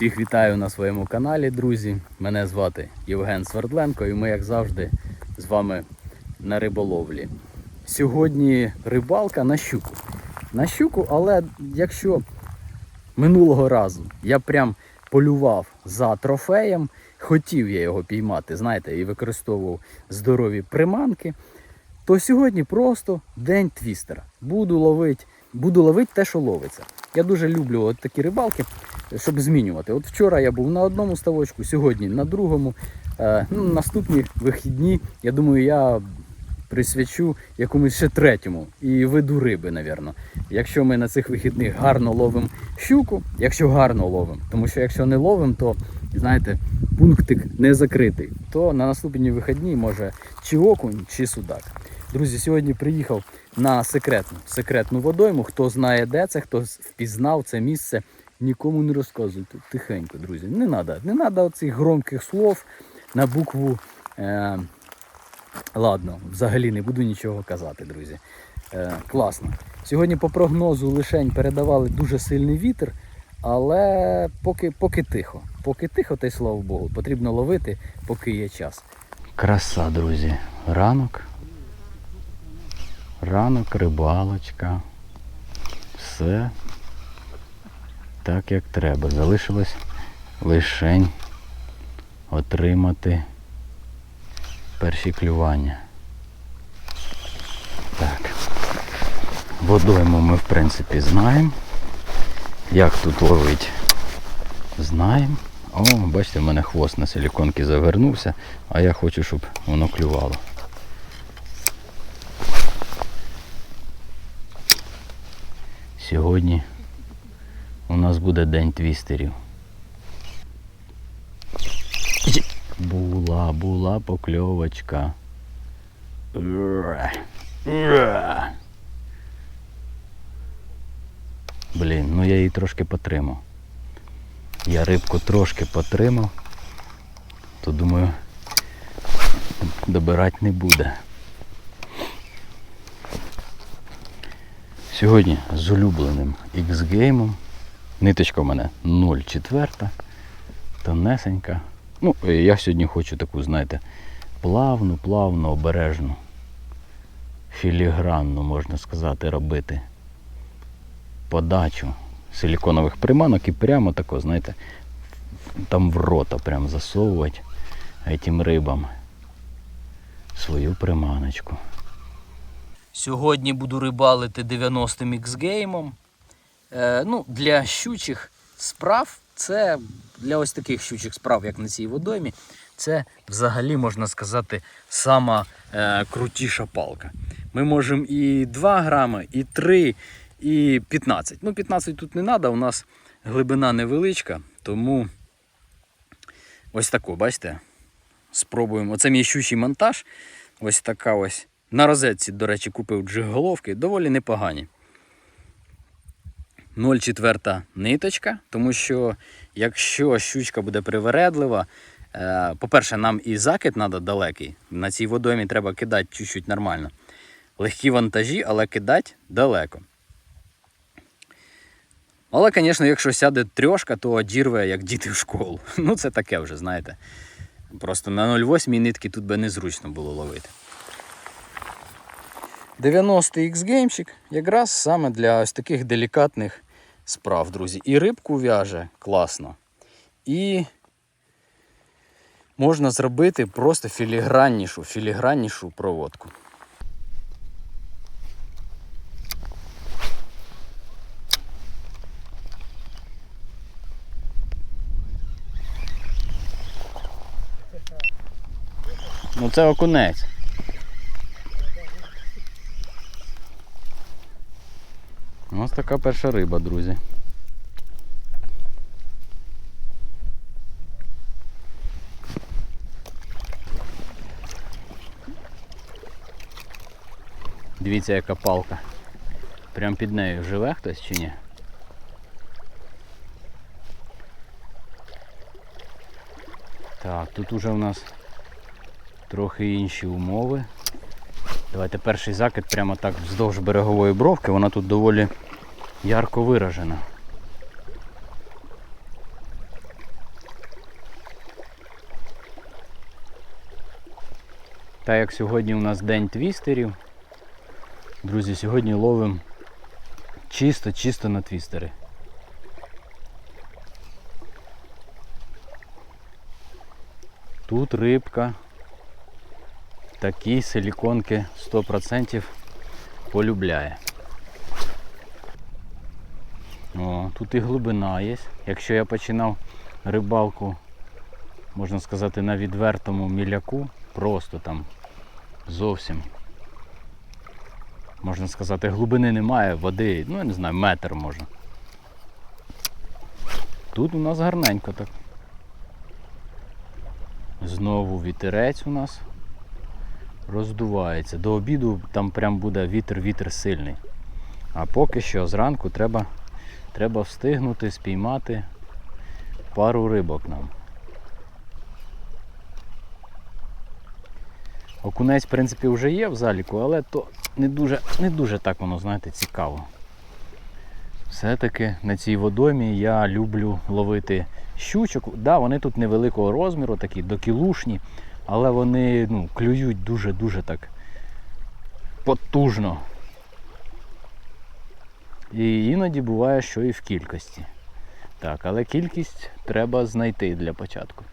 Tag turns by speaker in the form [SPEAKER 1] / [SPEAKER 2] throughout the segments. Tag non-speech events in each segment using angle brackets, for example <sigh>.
[SPEAKER 1] Всіх вітаю на своєму каналі, друзі. Мене звати Євген Свердленко і ми, як завжди, з вами на риболовлі. Сьогодні рибалка на щуку. На щуку, але якщо минулого разу я прям полював за трофеєм, хотів я його піймати, знаєте, і використовував здорові приманки, то сьогодні просто день твістера. Буду ловити, буду ловити те, що ловиться. Я дуже люблю от такі рибалки, щоб змінювати. От вчора я був на одному ставочку, сьогодні на другому. Е, ну, наступні вихідні, я думаю, я присвячу якомусь ще третьому і виду риби, напевно. Якщо ми на цих вихідних гарно ловимо щуку, якщо гарно ловимо, тому що якщо не ловимо, то знаєте, пунктик не закритий, то на наступні вихідні може чи окунь, чи судак. Друзі, сьогодні приїхав на секретну секретну водойму. Хто знає, де це, хто впізнав це місце, нікому не розказуйте. Тихенько, друзі. Не треба. Не треба оцих громких слов на букву. Е, Ладно, взагалі не буду нічого казати, друзі. Е, класно. Сьогодні по прогнозу лишень передавали дуже сильний вітер, але поки, поки тихо. Поки тихо, та й слава Богу, потрібно ловити, поки є час. Краса, друзі. Ранок. Ранок, рибалочка. Все так, як треба. Залишилось лишень отримати перші клювання. Так. Водойму ми в принципі знаємо. Як тут ловить, знаємо. О, бачите, в мене хвост на силіконки завернувся, а я хочу, щоб воно клювало. Сьогодні у нас буде день твістерів. Була, була покльовочка. Блін, ну я її трошки потримав. Я рибку трошки потримав, то думаю, добирати не буде. Сьогодні з улюбленим X-геймом. Ниточка в мене 0,4, тонесенька. Ну, е, я сьогодні хочу таку, знаєте, плавну, плавну, обережну, філігранну, можна сказати, робити подачу силіконових приманок і прямо тако, знаєте, там в рота прям засовувати этим рибам свою приманочку. Сьогодні буду рибалити 90-м X-геймом. Е, ну, для щучих справ це для ось таких щучих справ, як на цій водоймі, це взагалі можна сказати сама е, крутіша палка. Ми можемо і 2 грами, і 3, і 15. Ну, 15 тут не треба, у нас глибина невеличка, тому ось таку, бачите? Спробуємо. Оце мій щучий монтаж. Ось така ось. На розетці, до речі, купив джиголовки, доволі непогані. 0,4 ниточка, тому що якщо щучка буде привередлива, е, по-перше, нам і закид треба далекий. На цій водоймі треба кидати чуть-чуть нормально. Легкі вантажі, але кидати далеко. Але, звісно, якщо сяде трьошка, то дірве, як діти в школу. <laughs> Ну, це таке вже, знаєте. Просто на 0,8 нитки тут би незручно було ловити. 90-й X-геймчик якраз саме для ось таких делікатних справ, друзі. І рибку в'яже класно. І можна зробити просто філіграннішу, філіграннішу проводку. Ну це окунець. Ось така перша риба, друзі. Дивіться, яка палка. Прям під нею живе хтось чи ні? Так, тут уже у нас трохи інші умови. Давайте перший закид прямо так вздовж берегової бровки, вона тут доволі ярко виражена. Так як сьогодні у нас день твістерів, друзі, сьогодні ловимо чисто-чисто на твістери. Тут рибка. Такі силіконки 100% полюбляє. О, тут і глибина є. Якщо я починав рибалку, можна сказати, на відвертому міляку, просто там зовсім. Можна сказати, глибини немає, води, ну я не знаю, метр може. Тут у нас гарненько так. Знову вітерець у нас роздувається. До обіду там прям буде вітер-вітер сильний. А поки що зранку треба, треба встигнути спіймати пару рибок нам. Окунець, в принципі, вже є в заліку, але то не дуже, не дуже так воно, знаєте, цікаво. Все-таки на цій водоймі я люблю ловити щучок. Да, вони тут невеликого розміру, такі докілушні, але вони ну, клюють дуже-дуже так потужно. І іноді буває, що і в кількості. Так, але кількість треба знайти для початку.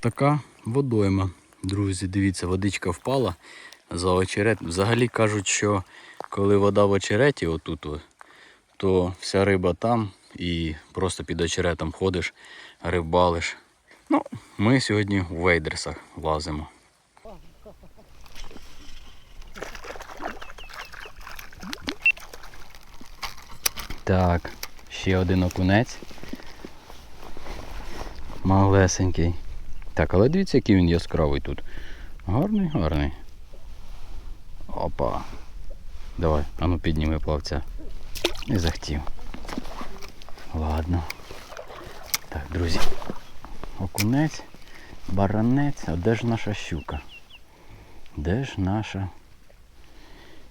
[SPEAKER 1] Така водойма. Друзі, дивіться, водичка впала за очерет. Взагалі кажуть, що коли вода в очереті, отут, то вся риба там і просто під очеретом ходиш, рибалиш. Ну, ми сьогодні в вейдерсах лазимо. Так, ще один окунець. Малесенький. Так, але дивіться, який він яскравий тут. Гарний, гарний. Опа. Давай, а ну підніми плавця. Не захотів. Ладно. Так, друзі. Окунець, баранець, а де ж наша щука? Де ж наша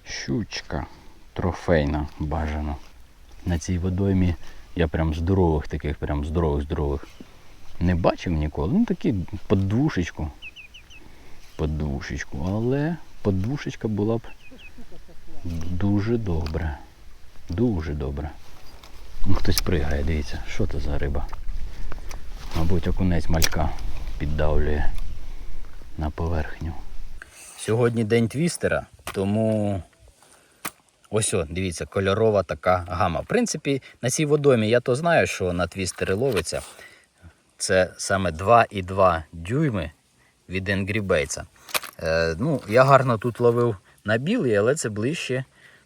[SPEAKER 1] щучка? Трофейна бажана. На цій водоймі я прям здорових таких, прям здорових здорових. Не бачив ніколи. Ну такі подвушечку. Подвушечку. Але подвушечка була б дуже добре. Дуже добре. Ну, хтось пригає, дивіться, що це за риба. Мабуть, окунець малька піддавлює на поверхню. Сьогодні день твістера, тому ось о, дивіться, кольорова така гама. В принципі, на цій водомі я то знаю, що на твістери ловиться. Це саме 2,2 дюйми від Baits. Е, ну, я гарно тут ловив на білий, але це ближче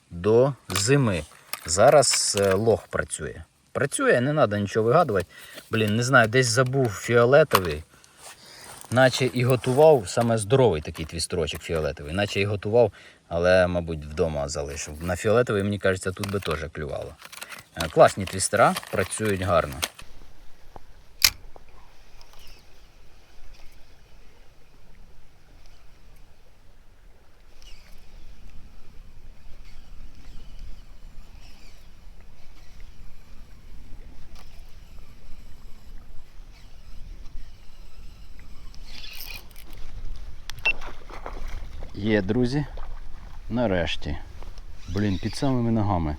[SPEAKER 1] до зими. Зараз е, лох працює. Працює, не треба нічого вигадувати. Блін, не знаю, десь забув фіолетовий. Наче і готував, саме здоровий такий твістрочок фіолетовий, наче і готував, але, мабуть, вдома залишив. На фіолетовий, мені кажеться, тут би теж клювало. Е, Класні твістера, працюють гарно. Є, друзі. Нарешті. Блін, під самими ногами.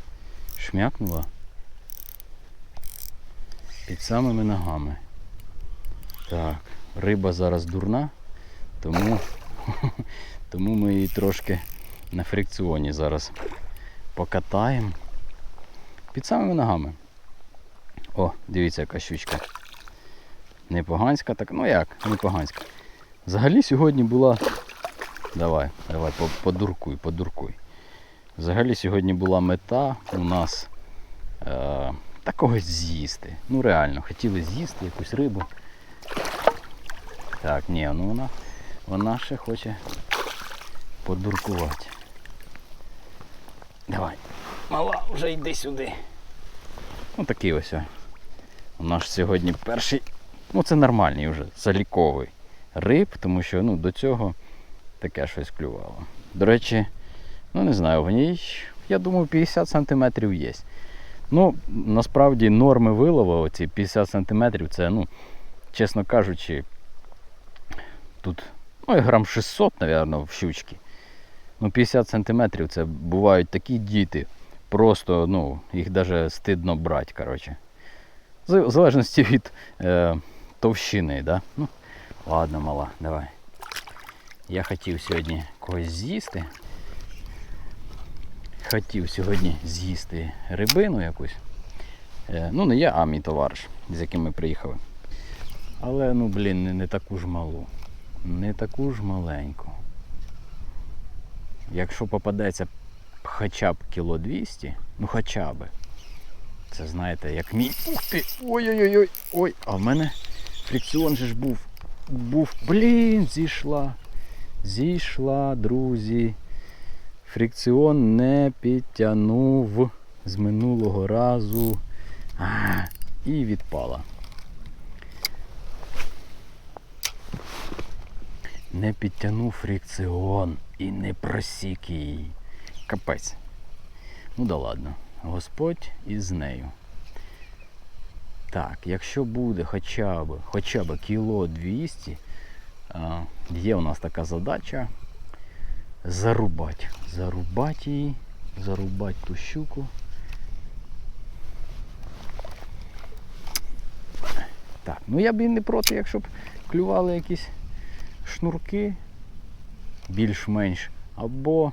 [SPEAKER 1] Шмякнула. Під самими ногами. Так, риба зараз дурна, тому, <laughs> тому ми її трошки на фрикціоні зараз покатаємо. Під самими ногами. О, дивіться, яка щучка. Не поганська, так, ну як, не поганська. Взагалі сьогодні була Давай, давай, подуркуй, подуркуй. Взагалі сьогодні була мета у нас е, та з'їсти. Ну реально, хотіли з'їсти якусь рибу. Так, ні, ну вона, вона ще хоче подуркувати. Давай. Мала, вже йди сюди. Ну такий ось. У нас сьогодні перший, ну це нормальний вже, заліковий риб, тому що ну, до цього таке щось клювало. До речі, ну не знаю, в ній, я думаю, 50 см є. Ну, насправді норми вилову, оці 50 см, це, ну, чесно кажучи, тут Ой, грам 600, мабуть, в щучки. Ну, 50 сантиметрів це бувають такі діти. Просто, ну, їх навіть стидно брати, коротше. В залежності від е, товщини, да? Ну, ладно, мала, давай. Я хотів сьогодні когось з'їсти. Хотів сьогодні з'їсти рибину якусь. Е, ну, не я, а мій товариш, з яким ми приїхали. Але, ну, блін, не, не таку ж малу. Не таку ж маленьку. Якщо попадеться хоча б кіло 200, ну хоча б. Це знаєте, як мій. Ух ти! Ой-ой-ой! Ой! А в мене фрикціон же ж був. Був. Блін, зійшла. Зійшла, друзі. Фрикціон не підтягнув з минулого разу. А, і відпала. Не підтягнув фрикціон і не просік її. Капець. Ну да ладно. Господь із нею. Так, якщо буде хоча б, хоча б кіло 200, а, є у нас така задача зарубати. Зарубати її, зарубати ту щуку. Так, ну я б і не проти, якщо б клювали якісь шнурки більш-менш, або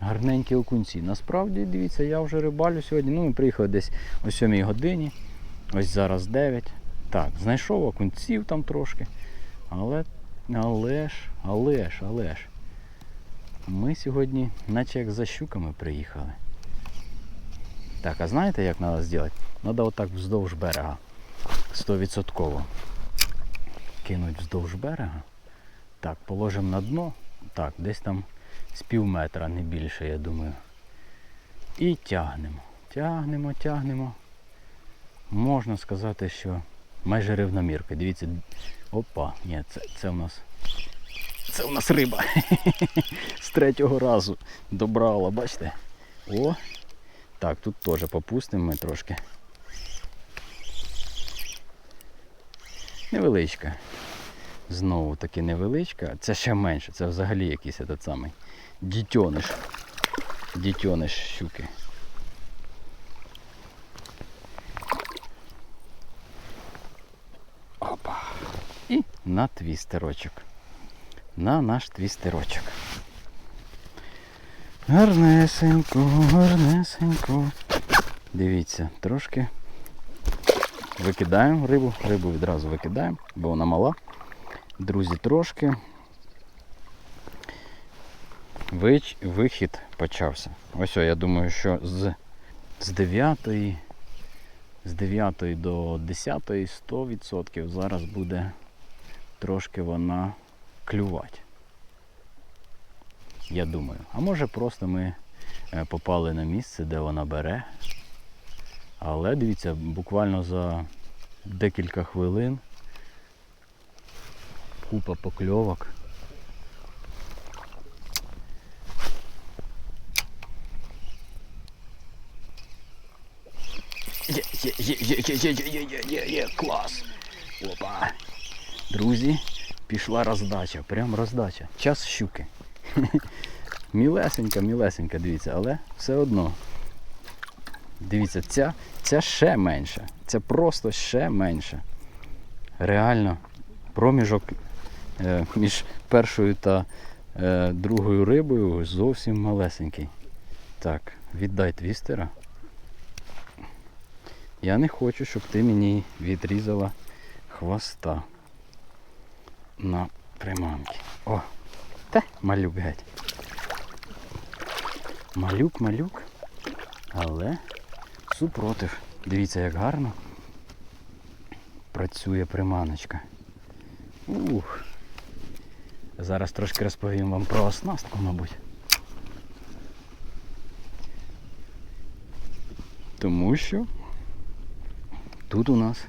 [SPEAKER 1] гарненькі окунці. Насправді, дивіться, я вже рибалю сьогодні. Ну, ми приїхали десь о 7 годині. Ось зараз 9. Так, знайшов окунців там трошки. Але, але ж, але ж, але ж. Ми сьогодні, наче як за щуками приїхали. Так, а знаєте, як треба зробити? Треба отак вздовж берега. 100%. Кинуть вздовж берега. Так, положимо на дно. Так, десь там з пів метра, не більше, я думаю. І тягнемо. Тягнемо, тягнемо. Можна сказати, що майже рівномірка. Дивіться. Опа, ні, це, це в нас. Це в нас риба. <laughs> З третього разу добрала, бачите? О! Так, тут теж попустимо ми трошки. Невеличка. Знову таки невеличка. Це ще менше, це взагалі якийсь этот самий дітьониш. Дітьониш щуки. Опа. І на твістерочок. На наш твістерочок. Гарнесенько, гарнесенько. Дивіться, трошки викидаємо рибу. Рибу відразу викидаємо, бо вона мала. Друзі, трошки. Вич, вихід почався. Ось о, я думаю, що з, з 9 з 9 до 10 100% зараз буде трошки вона клювати. Я думаю. А може просто ми е, попали на місце, де вона бере. Але дивіться, буквально за декілька хвилин купа покльовок. Є, є, є, є, є, є, є, є, є, є, клас. Опа. Друзі, пішла роздача, прям роздача. Час щуки. <laughs> Мілесенька, мілесенька, дивіться, але все одно. Дивіться, ця, ця ще менша. Це просто ще менше. Реально, проміжок е, між першою та е, другою рибою зовсім малесенький. Так, віддай твістера. Я не хочу, щоб ти мені відрізала хвоста на приманки. О, та малюк геть. Малюк, малюк, але супротив. Дивіться, як гарно працює приманочка. Ух. Зараз трошки розповім вам про оснастку, мабуть. Тому що тут у нас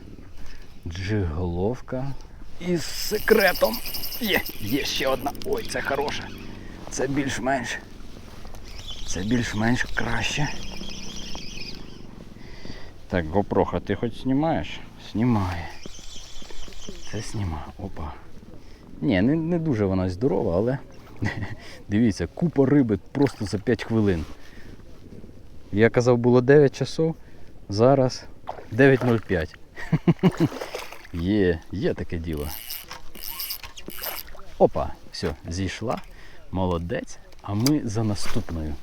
[SPEAKER 1] джиголовка із секретом. Є, є ще одна. Ой, це хороша. Це більш-менш. Це більш-менш краще. Так, GoPro, ти хоч знімаєш? Знімає. Це знімає. Опа. Ні, не, не дуже вона здорова, але <laughs> дивіться, купа риби просто за 5 хвилин. Я казав, було 9 часов, зараз 9.05. <laughs> Є, є таке діло. Опа, все, зійшла. Молодець. А ми за наступною.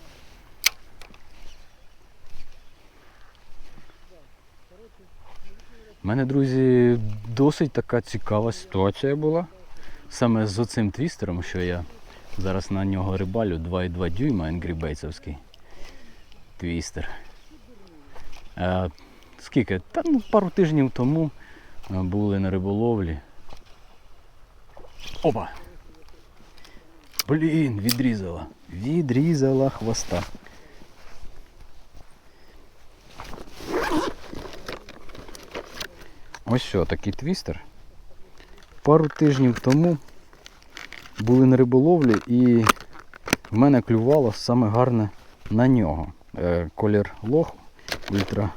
[SPEAKER 1] У мене, друзі, досить така цікава ситуація була. Саме з оцим твістером, що я зараз на нього рибалю 2,2 дюйма енгрібейцевський твістер. Е, скільки? Та ну, пару тижнів тому були на риболовлі. Опа! Блін, відрізала. Відрізала хвоста. Ось що, такий твістер. Пару тижнів тому були на риболовлі і в мене клювало саме гарне на нього. Е, колір лоху ультра,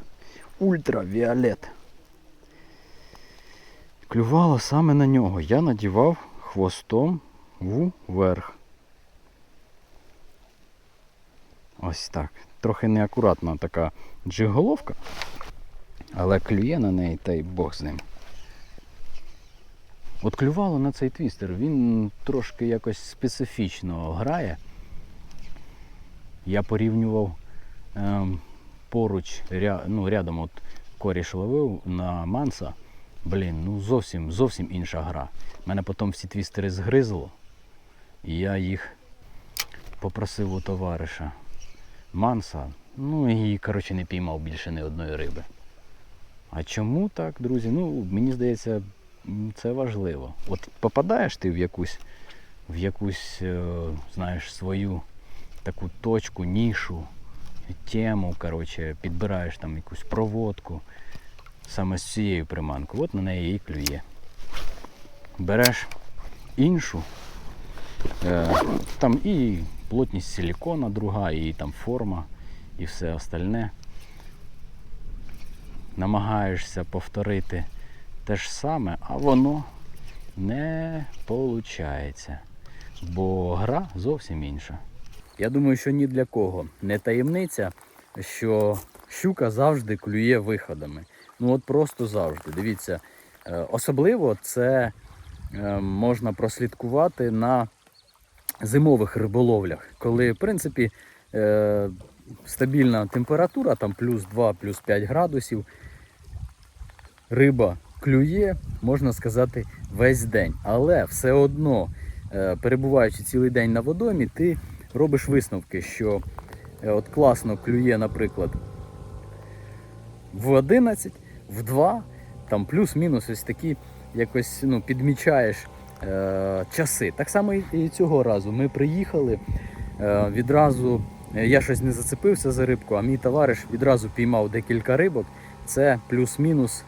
[SPEAKER 1] ультравіолет. Клювало саме на нього. Я надівав хвостом вверх. Ось так. Трохи неакуратна така джиголовка, але клює на неї та й Бог з ним. От клювало на цей твістер, він трошки якось специфічно грає. Я порівнював ем, поруч, ря, ну, рядом от коріш ловив на манса. Блін, ну зовсім зовсім інша гра. Мене потім всі твістери згризло. І я їх попросив у товариша манса. Ну і, коротше, не піймав більше ні одної риби. А чому так, друзі? Ну, мені здається, це важливо. От попадаєш ти в якусь, в якусь, е, знаєш, свою таку точку, нішу, тему, коротше, підбираєш там якусь проводку саме з цією приманкою. От на неї і клює. Береш іншу, е, там і плотність силікона друга, і там форма, і все остальне. Намагаєшся повторити те ж саме, а воно не виходить. Бо гра зовсім інша. Я думаю, що ні для кого не таємниця, що щука завжди клює виходами. Ну от просто завжди. Дивіться, е, особливо це е, можна прослідкувати на зимових риболовлях, коли, в принципі, е, стабільна температура, там плюс 2, плюс 5 градусів. Риба клює, можна сказати, весь день. Але все одно, перебуваючи цілий день на водомі, ти робиш висновки, що от класно клює, наприклад, в 11, в 2, там плюс-мінус ось такі якось ну, підмічаєш е, часи. Так само і- цього разу. Ми приїхали е, відразу. е, Я щось не зацепився за рибку, а мій товариш відразу піймав декілька рибок. Це плюс-мінус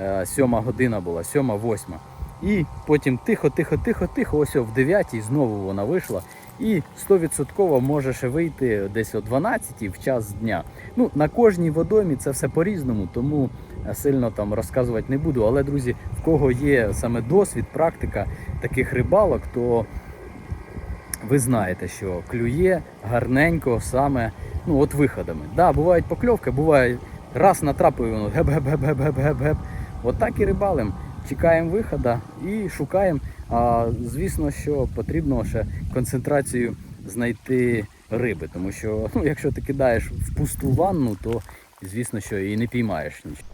[SPEAKER 1] е, сьома година була, сьома, восьма. І потім тихо, тихо, тихо, тихо, ось в 9 знову вона вийшла. І 100% може ще вийти десь о 12 в час дня. Ну, на кожній водомі це все по-різному, тому сильно там розказувати не буду. Але, друзі, в кого є саме досвід, практика таких рибалок, то ви знаєте, що клює гарненько саме ну, от виходами. Да, бувають покльовки, буває раз натрапив, воно геп-геп-геп-геп-геп-геп. От так і рибалим. Чекаємо виходу і шукаємо. А звісно, що потрібно ще концентрацію знайти риби, тому що ну, якщо ти кидаєш в пусту ванну, то звісно, що і не піймаєш нічого.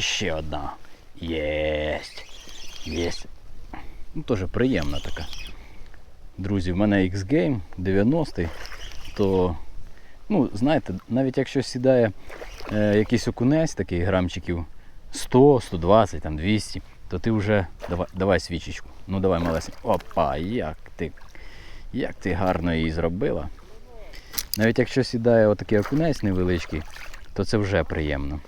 [SPEAKER 1] І ще одна. Єсть. Єсть. Ну, теж приємна така. Друзі, в мене X-Game 90 то, ну, знаєте, навіть якщо сідає е, якийсь окунець, такий грамчиків 100, 120, там 200, то ти вже давай, давай свічечку. Ну давай малесеньку. Опа, як ти, як ти гарно її зробила. Навіть якщо сідає отакий окунець невеличкий, то це вже приємно.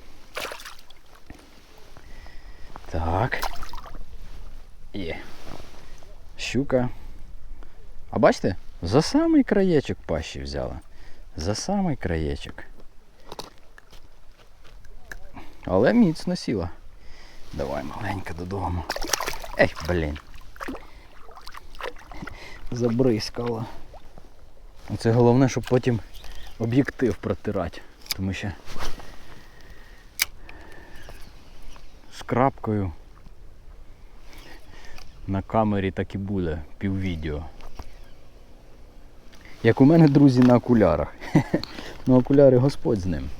[SPEAKER 1] Так. Є. Щука. А бачите, за самий краєчок пащі взяла. За самий краєчок. Але міцно сіла. Давай маленька додому. Ей, блін. Забризкала. Це головне, щоб потім об'єктив протирати. Тому що з крапкою на камері так і буде піввідео. Як у мене друзі на окулярах. <laughs> Ну окуляри Господь з ним.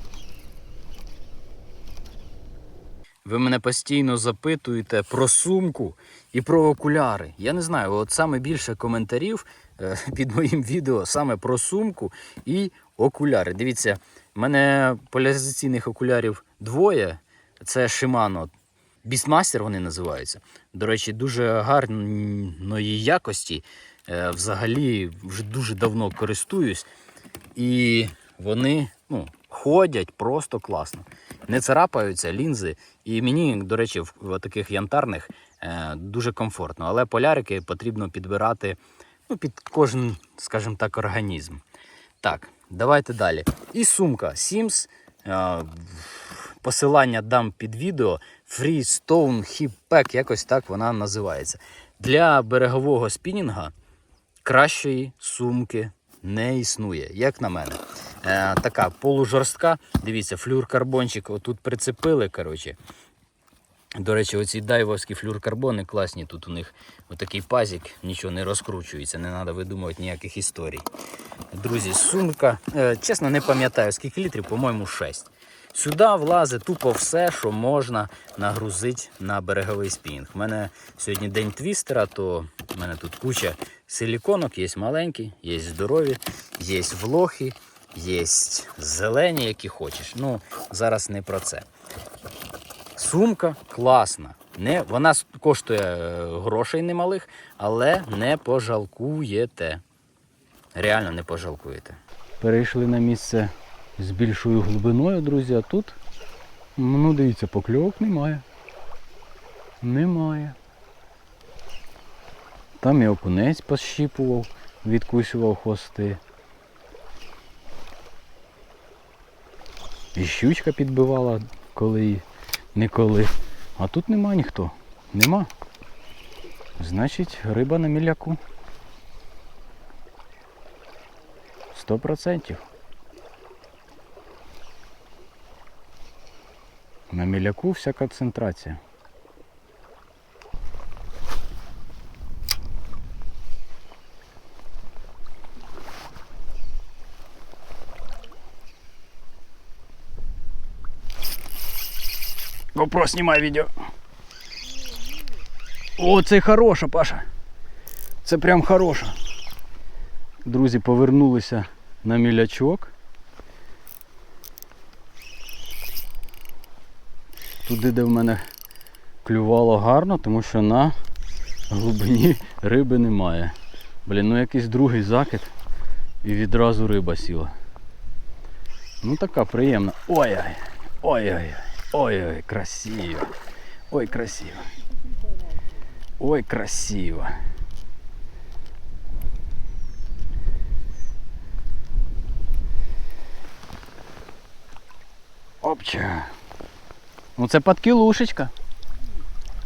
[SPEAKER 1] Ви мене постійно запитуєте про сумку і про окуляри. Я не знаю, от саме більше коментарів е, <laughs> під моїм відео саме про сумку і окуляри. Дивіться, в мене поляризаційних окулярів двоє. Це Shimano. Beastmaster вони називаються. До речі, дуже гарної якості. Е, Взагалі вже дуже давно користуюсь. І вони ну, ходять просто класно. Не царапаються лінзи. І мені, до речі, в, таких янтарних е, дуже комфортно. Але полярики потрібно підбирати ну, під кожен, скажімо так, організм. Так, давайте далі. І сумка Sims. Посилання дам під відео. Freestone Hip Pack, якось так вона називається. Для берегового спінінга кращої сумки не існує, як на мене. Е, така полужорстка. Дивіться, флюркарбончик отут прицепили. коротше. До речі, оці дайвовські флюркарбони класні. Тут у них отакий пазик, нічого не розкручується, не треба видумувати ніяких історій. Друзі, сумка. Е, чесно, не пам'ятаю, скільки літрів, по-моєму, 6. Сюди влазить тупо все, що можна нагрузити на береговий спінінг. У мене сьогодні день твістера, то в мене тут куча силіконок, є маленькі, є здорові, є влохи, є зелені, які хочеш. Ну, зараз не про це. Сумка класна. Не, вона коштує е, грошей немалих, але не пожалкуєте. Реально не пожалкуєте. Перейшли на місце з більшою глибиною, друзі, а тут, ну дивіться, покльовок немає. Немає. Там і окунець пощіпував, відкусював хвости. І щучка підбивала коли не коли. А тут нема ніхто. Нема. Значить, риба на міляку. Сто процентів. На міляку вся концентрація. GoPro, знімай відео. О, це хороша, Паша. Це прям хороша. Друзі, повернулися на мілячок. Туди, де в мене клювало гарно, тому що на глибині риби немає. Блін, ну якийсь другий закид і відразу риба сіла. Ну така приємна. Ой-ой, ой-ой, ой-ой, красиво. Ой, красиво. Ой, красиво. Опча. Ну це подкілушечка.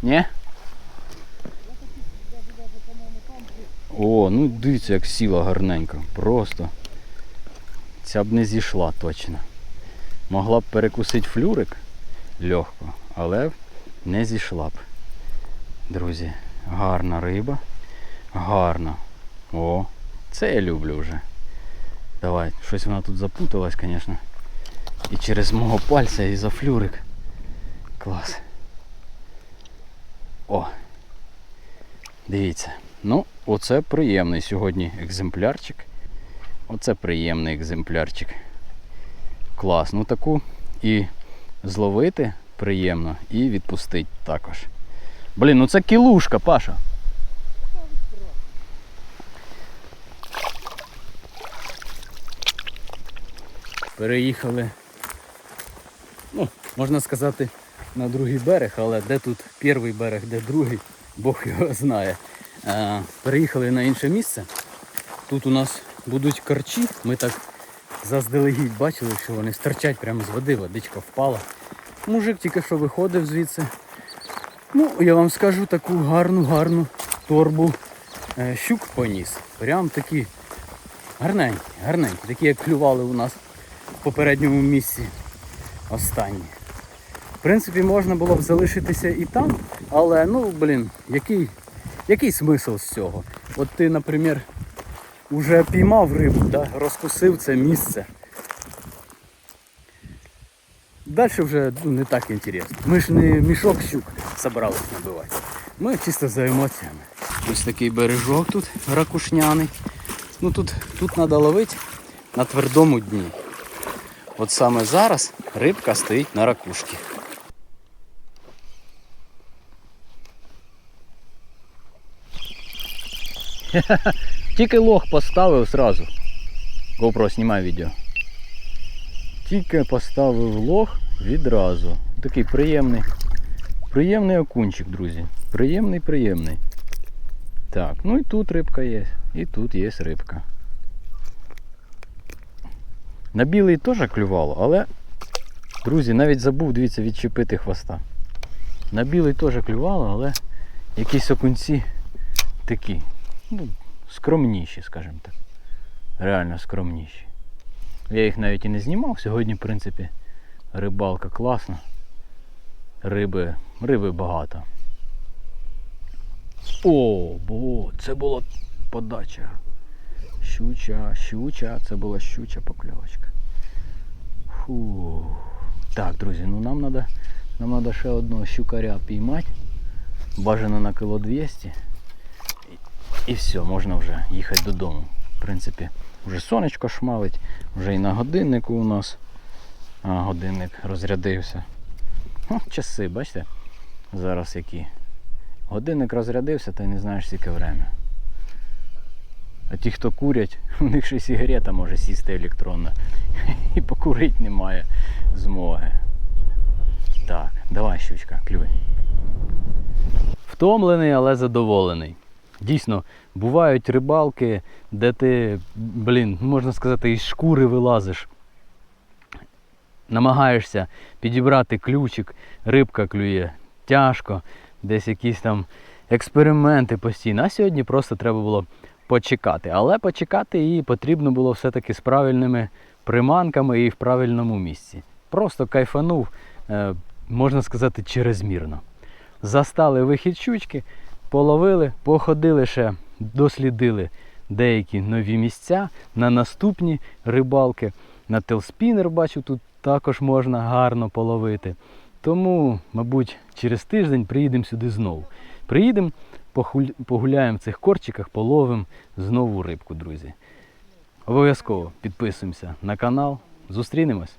[SPEAKER 1] Ні? О, ну дивіться, як сіла гарненько. Просто. Ця б не зійшла точно. Могла б перекусити флюрик легко, але не зійшла б. Друзі, гарна риба. Гарна. О, це я люблю вже. Давай, щось вона тут запуталась, звісно. І через мого пальця і за флюрик. Клас. О. Дивіться. Ну, оце приємний сьогодні екземплярчик. Оце приємний екземплярчик. Клас. Ну таку і зловити приємно, і відпустити також. Блін, ну це кілушка, Паша. переїхали, ну, можна сказати, на другий берег, але де тут перший берег, де другий, Бог його знає. Переїхали на інше місце. Тут у нас будуть корчі. Ми так заздалегідь бачили, що вони стирчать прямо з води, водичка впала. Мужик тільки що виходив звідси. Ну, я вам скажу таку гарну, гарну торбу е, щук поніс. Прям такі гарненькі, гарненькі, такі як клювали у нас в попередньому місці останні. В принципі, можна було б залишитися і там, але ну, блін, який, який смисл з цього? От ти, наприклад, вже піймав рибу, да, розкусив це місце. Далі вже ну, не так інтересно. Ми ж не мішок щук собрались набивати. Ми чисто за емоціями. Ось такий бережок тут ракушняний. Ну тут, тут треба ловити на твердому дні. От саме зараз рибка стоїть на ракушці. <laughs> Тільки лох поставив сразу. GoPro, знімай відео. Тільки поставив лох відразу. Такий приємний. Приємний окунчик, друзі. Приємний, приємний. Так, ну і тут рибка є. І тут є рибка. На білий теж клювало, але, друзі, навіть забув, дивіться, відчепити хвоста. На білий теж клювало, але якісь окунці такі. Ну, скромніші, скажімо так. Реально скромніші. Я їх навіть і не знімав. Сьогодні, в принципі, рибалка класна. Риби, риби багато. О, бо це була подача. Щуча, щуча, це була щуча покльовочка. Фу. Так, друзі, ну нам треба нам ще одного щукаря піймати. Бажано на кіло 200. І все, можна вже їхати додому. В принципі, вже сонечко шмалить, вже і на годиннику у нас. А, годинник розрядився. О, часи, бачите? Зараз які. Годинник розрядився, й не знаєш скільки время. А ті, хто курять, <laughs> у них ще сигарета може сісти електронна. <laughs> І покурити немає змоги. Так, давай, щучка, клюй. Втомлений, але задоволений. Дійсно, бувають рибалки, де ти, блін, можна сказати, із шкури вилазиш. Намагаєшся підібрати ключик, рибка клює тяжко, десь якісь там експерименти постійно. А сьогодні просто треба було почекати. Але почекати її потрібно було все-таки з правильними приманками і в правильному місці. Просто кайфанув, е, можна сказати, черезмірно. Застали вихід щучки, половили, походили ще, дослідили деякі нові місця на наступні рибалки. На телспінер бачу, тут також можна гарно половити. Тому, мабуть, через тиждень приїдемо сюди знову. Приїдемо, погуляємо в цих корчиках, половимо знову рибку, друзі. Обов'язково підписуємося на канал. Зустрінемось.